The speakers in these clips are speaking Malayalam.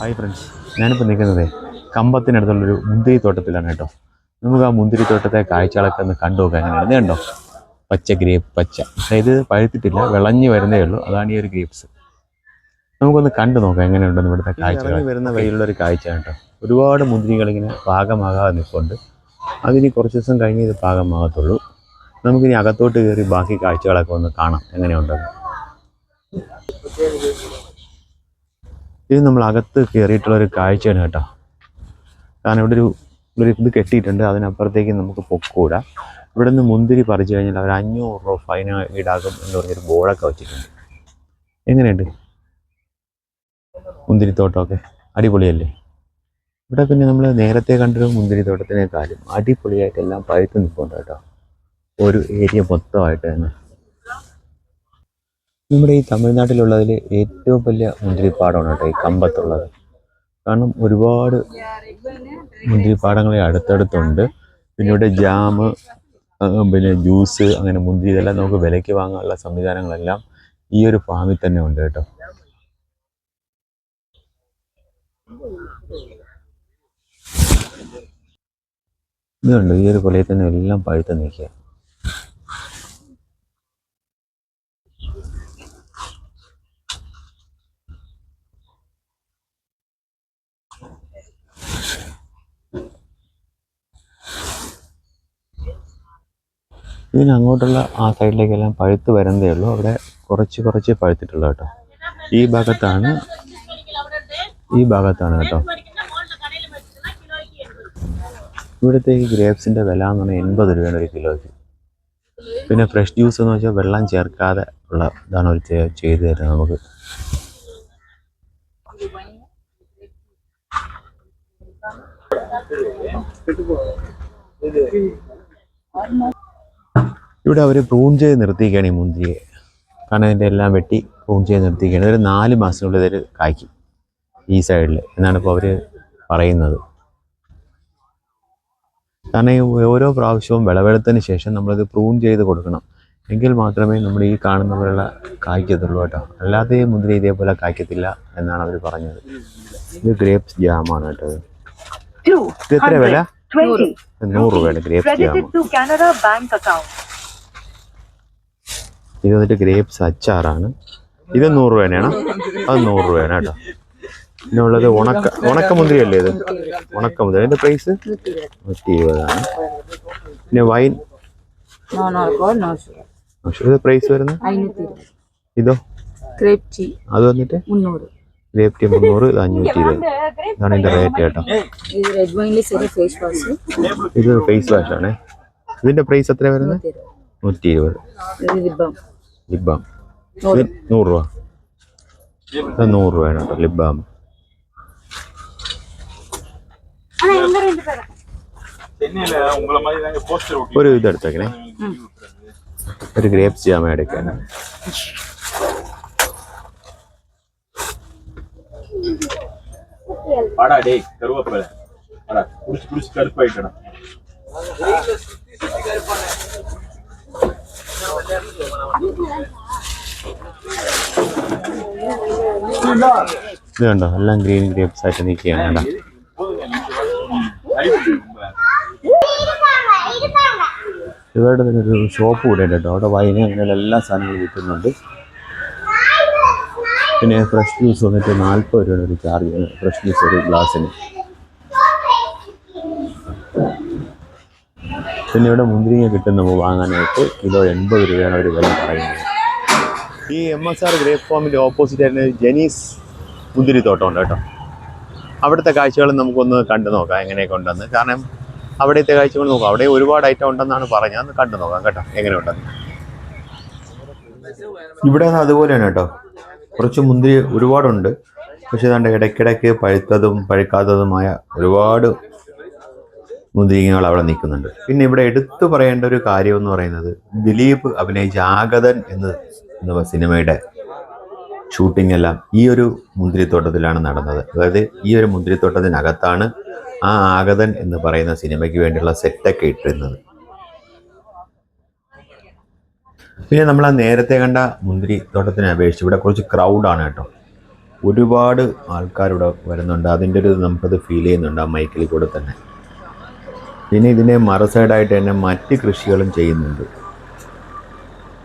ഹായ് ഫ്രണ്ട്സ് ഞാനിപ്പോൾ നിൽക്കുന്നത് കമ്പത്തിനടുത്തുള്ളൊരു മുന്തിരി തോട്ടത്തിലാണ് കേട്ടോ. നമുക്ക് ആ മുന്തിരി തോട്ടത്തെ കാഴ്ചകളൊക്കെ ഒന്ന് കണ്ടു നോക്കാം. എങ്ങനെയാണ്? ഇത് കണ്ടോ? പച്ച ഗ്രേപ്പ് പച്ച. പക്ഷേ ഇത് പഴുത്തിട്ടില്ല വിളഞ്ഞു വരുന്നേ ഉള്ളൂ. അതാണ് ഈ ഒരു ഗ്രേപ്സ്. നമുക്കൊന്ന് കണ്ടു നോക്കാം എങ്ങനെയുണ്ടെന്ന് ഇവിടുത്തെ കാഴ്ച വരുന്ന വഴിയിലുള്ള ഒരു കാഴ്ച കേട്ടോ. ഒരുപാട് മുന്തിരികൾ ഇങ്ങനെ പാകമാകാതെ നിൽപ്പുണ്ട്. അതിന് കുറച്ച് ദിവസം കഴിഞ്ഞ് ഇത് പാകമാകത്തുള്ളൂ. നമുക്കിനി അകത്തോട്ട് കയറി ബാക്കി കാഴ്ചകളൊക്കെ ഒന്ന് കാണാം. എങ്ങനെയുണ്ടെന്ന്. ഇത് നമ്മൾ അകത്ത് കയറിയിട്ടുള്ള ഒരു കാഴ്ചയാണ് കേട്ടോ. കാരണം ഇവിടെ ഒരു ഒരു ഇത് കെട്ടിയിട്ടുണ്ട്. അതിനപ്പുറത്തേക്ക് നമുക്ക് പൊക്കൂടാ. ഇവിടെ നിന്ന് മുന്തിരി പറിച്ചു കഴിഞ്ഞാൽ അവർ അഞ്ഞൂറ് രൂപ ഫൈൻ ഈടാക്കും എന്ന് പറഞ്ഞൊരു ബോർഡൊക്കെ വെച്ചിട്ടുണ്ട്. എങ്ങനെയുണ്ട്? മുന്തിരിത്തോട്ടമൊക്കെ അടിപൊളിയല്ലേ? ഇവിടെ പിന്നെ നമ്മൾ നേരത്തെ കണ്ടൊരു മുന്തിരിത്തോട്ടത്തിനേക്കാളും അടിപൊളിയായിട്ടെല്ലാം പഴുത്ത് നിൽപ്പുണ്ട് കേട്ടോ. ഒരു ഏരിയ മൊത്തമായിട്ട് തന്നെ. നമ്മുടെ ഈ തമിഴ്നാട്ടിലുള്ളതിൽ ഏറ്റവും വലിയ മുന്തിരിപ്പാടമാണ് കേട്ടോ ഈ കമ്പത്തുള്ളത്. കാരണം ഒരുപാട് മുന്തിരിപ്പാടങ്ങളെ അടുത്തടുത്തുണ്ട്. പിന്നെ ഇവിടെ ജാമ് പിന്നെ ജ്യൂസ് അങ്ങനെ മുന്തിരി ഇതെല്ലാം നമുക്ക് വിലയ്ക്ക് വാങ്ങാനുള്ള സംവിധാനങ്ങളെല്ലാം ഈ ഒരു ഫാമിൽ തന്നെ ഉണ്ട് കേട്ടോ. ഇതുണ്ട് ഈ ഒരു കൊലയിൽ തന്നെ എല്ലാം പഴുത്ത് നിൽക്കുക ഇതിന് അങ്ങോട്ടുള്ള ആ സൈഡിലേക്കെല്ലാം പഴുത്ത് വരുന്നതേ ഉള്ളൂ. അവിടെ കുറച്ച് കുറച്ച് പഴുത്തിട്ടുള്ളൂ കേട്ടോ. ഈ ഭാഗത്താണ് ഈ ഭാഗത്താണ് കേട്ടോ. ഇവിടുത്തെ ഈ ഗ്രേപ്സിന്റെ വില എന്ന് പറഞ്ഞാൽ എൺപത് രൂപയാണ് ഒരു കിലോയ്ക്ക്. പിന്നെ ഫ്രഷ് ജ്യൂസ് എന്ന് വെച്ചാൽ വെള്ളം ചേർക്കാതെ ഉള്ള ഇതാണ് അവർ ചെയ്ത് തരുന്നത് നമുക്ക്. ഇവിടെ അവർ പ്രൂൺ ചെയ്ത് നിർത്തിയിരിക്കുകയാണ് ഈ മുന്തിരിയെ. കാരണം ഇതിന്റെ എല്ലാം വെട്ടി പ്രൂൺ ചെയ്ത് നിർത്തിയിരിക്കുകയാണ്. ഇതൊരു നാല് മാസത്തിനുള്ളിൽ ഇതൊരു കായ്ക്കും ഈ സൈഡിൽ എന്നാണ് ഇപ്പോൾ അവർ പറയുന്നത്. കാരണം ഈ ഓരോ പ്രാവശ്യവും വിളവെടുത്തതിന് ശേഷം നമ്മളിത് പ്രൂൺ ചെയ്ത് കൊടുക്കണം. എങ്കിൽ മാത്രമേ നമ്മൾ ഈ കാണുന്ന പോലുള്ള കായ്ക്കത്തുള്ളൂ കേട്ടോ. അല്ലാതെ മുന്തിരി ഇതേപോലെ കായ്ക്കത്തില്ല എന്നാണ് അവർ പറഞ്ഞത്. ഇത് ഗ്രേപ്സ് ജാമാണ് കേട്ടോ ഇത്. എത്ര വില. നൂറ് രൂപയുടെ ഗ്രേപ്സ് ജാം ഇത് വന്നിട്ട് ഗ്രേപ്സ് അച്ചാറാണ്. ഇത് നൂറ് രൂപയാണ് അത് നൂറ് രൂപയാണ് കേട്ടോ. പിന്നെ ഉള്ളത് ഉണക്ക ഉണക്ക മുന്തിരി അല്ലേ ഇത് ഉണക്ക മുന്തിരി അതിന്റെ പ്രൈസ് നൂറ്റി ഇരുപതാണ് പിന്നെ വൈൻ പ്രൈസ് വരുന്നത്? ഇതോ? അത് വന്നിട്ട്? ഗ്രേപ്പ് ടീ മുന്നൂറ് ഇത് അഞ്ഞൂറ്റി ഇരുപത് ഇതാണ് ഇതിന്റെ റേറ്റ് കേട്ടോ. ഇത് ഫേസ് വാഷ് ആണേ. ഇതിന്റെ പ്രൈസ് എത്ര വരുന്നത്? നൂറ്റി ഇരുപത് നൂറ്റി ഇരുപത് ഇത് ലിബം ലിപ് ബാം ഇത് നൂറ് രൂപ ഇത് നൂറ് രൂപയാണ് കേട്ടോ ലിപ് ബാം சென்னையில உங்களை மாதிரி தாங்க போஸ்டர் ஒட்டி ഒരു ഇത് എടുത്തേക്കണേ ഒരു ഗ്രേപ്സ് ജാമ എടുക്കാൻ வாடா டேய் கருவேப்பிலை வாடா குடிச்சு குடிச்சு கருப்பாயிட்டடா ഇത് കണ്ടോ? എല്ലാം ഗ്രീൻ ഗ്രേപ്സ് ആയിട്ട് നിൽക്കുകയാണ് കേട്ടോ ഇവരുടെ തന്നെ ഒരു ഷോപ്പ് കൂടെ ഉണ്ട് കേട്ടോ. അവിടെ വൈന് അങ്ങനെയുള്ള എല്ലാ സാധനങ്ങളും വിൽക്കുന്നുണ്ട് പിന്നെ ഫ്രഷ് ജ്യൂസ് വന്നിട്ട് നാൽപ്പത് രൂപയാണ് ഒരു ചാർജ് ഫ്രഷ് ജ്യൂസ് ഒരു ഗ്ലാസ്സിന് പിന്നെ ഇവിടെ മുന്തിരിങ്ങ കിട്ടുന്ന വാങ്ങാനായിട്ട് കിലോ എൺപത് രൂപയാണ് ഒരു വില പറയുന്നത്. ഈ എം എസ് ആർ ഗ്രേപ്പ് ഫോമിന്റെ ഓപ്പോസിറ്റ് ആയിട്ട് ജനീസ് മുന്തിരി തോട്ടമുണ്ട് കേട്ടോ. അവിടുത്തെ കാഴ്ചകൾ നമുക്കൊന്ന് കണ്ടു നോക്കാം എങ്ങനെയൊക്കെ ഉണ്ടെന്ന്. കാരണം അവിടുത്തെ കാഴ്ചകൾ നോക്കാം. അവിടെ ഒരുപാട് ഐറ്റം ഉണ്ടെന്നാണ് പറഞ്ഞത്. ഒന്ന് കണ്ടു നോക്കാം കേട്ടോ എങ്ങനെയുണ്ടെന്ന് ഇവിടെ അതുപോലെയാണ് കേട്ടോ. കുറച്ച് മുന്തിരി ഒരുപാടുണ്ട്. പക്ഷേ ഇതാണ്ട് ഇടയ്ക്കിടയ്ക്ക് പഴുത്തതും പഴുക്കാത്തതുമായ ഒരുപാട് മുന്തിരിങ്ങകൾ അവിടെ നിൽക്കുന്നുണ്ട്. പിന്നെ ഇവിടെ എടുത്തു പറയേണ്ട ഒരു കാര്യം എന്ന് പറയുന്നത് ദിലീപ് അഭിനയിച്ച ആഗതൻ എന്ന് എന്ന സിനിമയുടെ ഷൂട്ടിംഗ് എല്ലാം ഈ ഒരു മുന്തിരിത്തോട്ടത്തിലാണ് നടന്നത്. അതായത് ഈ ഒരു മുന്തിരിത്തോട്ടത്തിനകത്താണ് ആ ആഗതൻ എന്ന് പറയുന്ന സിനിമയ്ക്ക് വേണ്ടിയുള്ള സെറ്റൊക്കെ ഇട്ടിരുന്നത്. പിന്നെ നമ്മൾ ആ നേരത്തെ കണ്ട മുന്തിരി തോട്ടത്തിനെ അപേക്ഷിച്ച് ഇവിടെ കുറച്ച് ക്രൗഡാണ് കേട്ടോ. ഒരുപാട് ആൾക്കാരിവിടെ വരുന്നുണ്ട്. അതിന്റെ ഒരു നമുക്കത് ഫീൽ ചെയ്യുന്നുണ്ട് ആ മൈക്കിൽ കൂടെ തന്നെ. പിന്നെ ഇതിനെ മറുസൈഡായിട്ട് തന്നെ മറ്റ് കൃഷികളും ചെയ്യുന്നുണ്ട്.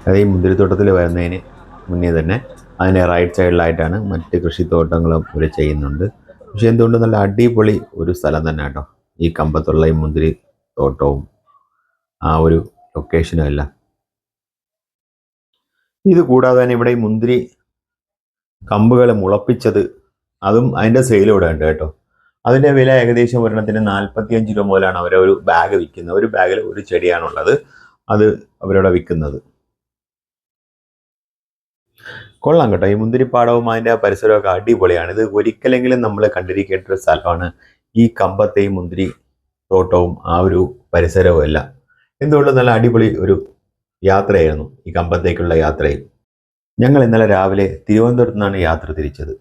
അതായത് ഈ മുന്തിരിത്തോട്ടത്തിൽ വരുന്നതിന് മുന്നേ തന്നെ അതിന്റെ റൈറ്റ് സൈഡിലായിട്ടാണ് മറ്റ് കൃഷിത്തോട്ടങ്ങളും ഇവർ ചെയ്യുന്നുണ്ട്. പക്ഷേ എന്തുകൊണ്ട് നല്ല അടിപൊളി ഒരു സ്ഥലം തന്നെ കേട്ടോ ഈ കമ്പത്തുള്ള ഈ മുന്തിരി തോട്ടവും ആ ഒരു ലൊക്കേഷനും എല്ലാം. ഇത് കൂടാതെ തന്നെ ഇവിടെ ഈ മുന്തിരി കമ്പുകൾ മുളപ്പിച്ചത് അതും അതിന്റെ സെയിലൂടെ ഉണ്ട് കേട്ടോ. അതിന്റെ വില ഏകദേശം ഒരെണ്ണത്തിന് നാൽപ്പത്തിയഞ്ച് രൂപ മുതലാണ് അവർ ഒരു ബാഗ് വിൽക്കുന്നത്. ഒരു ബാഗിൽ ഒരു ചെടിയാണുള്ളത്. അത് അവരവിടെ വിൽക്കുന്നത്. കൊള്ളാം കേട്ടോ. ഈ മുന്തിരിപ്പാടവും അതിന്റെ പരിസരമൊക്കെ അടിപൊളിയാണ്. ഇത് ഒരിക്കലെങ്കിലും നമ്മൾ കണ്ടിരിക്കേണ്ട ഒരു സ്ഥലമാണ് ഈ കമ്പത്തെയും മുന്തിരി തോട്ടവും ആ ഒരു പരിസരവും എല്ലാം. എന്തുകൊണ്ടും നല്ല അടിപൊളി ഒരു യാത്രയായിരുന്നു ഈ കമ്പത്തേക്കുള്ള യാത്രയും ഞങ്ങൾ ഇന്നലെ രാവിലെ തിരുവനന്തപുരത്തു നിന്നാണ് യാത്ര തിരിച്ചത്.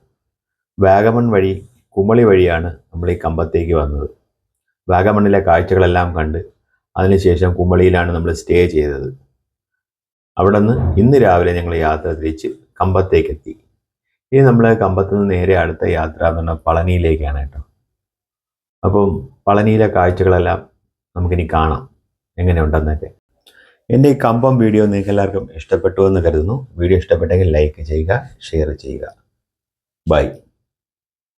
വാഗമൺ വഴി കുമളി വഴിയാണ് നമ്മൾ ഈ കമ്പത്തേക്ക് വന്നത്. വാഗമണ്ണിലെ കാഴ്ചകളെല്ലാം കണ്ട് അതിനുശേഷം കുമളിയിലാണ് നമ്മൾ സ്റ്റേ ചെയ്തത്. അവിടെ നിന്ന് ഇന്ന് രാവിലെ ഞങ്ങൾ യാത്ര തിരിച്ച് കമ്പത്തേക്ക് എത്തി ഇനി നമ്മൾ കമ്പത്ത് നിന്ന് നേരെ അടുത്ത യാത്ര എന്ന് പറഞ്ഞാൽ പളനിയിലേക്കാണ് കേട്ടോ. അപ്പം പളനിയിലെ കാഴ്ചകളെല്ലാം നമുക്കിനി കാണാം. എങ്ങനെയുണ്ടെന്നൊക്കെ. എന്റെ ഈ കമ്പം വീഡിയോ നിങ്ങൾക്ക് എല്ലാവർക്കും ഇഷ്ടപ്പെട്ടു എന്ന് കരുതുന്നു. വീഡിയോ ഇഷ്ടപ്പെട്ടെങ്കിൽ ലൈക്ക് ചെയ്യുക ഷെയർ ചെയ്യുക. ബൈ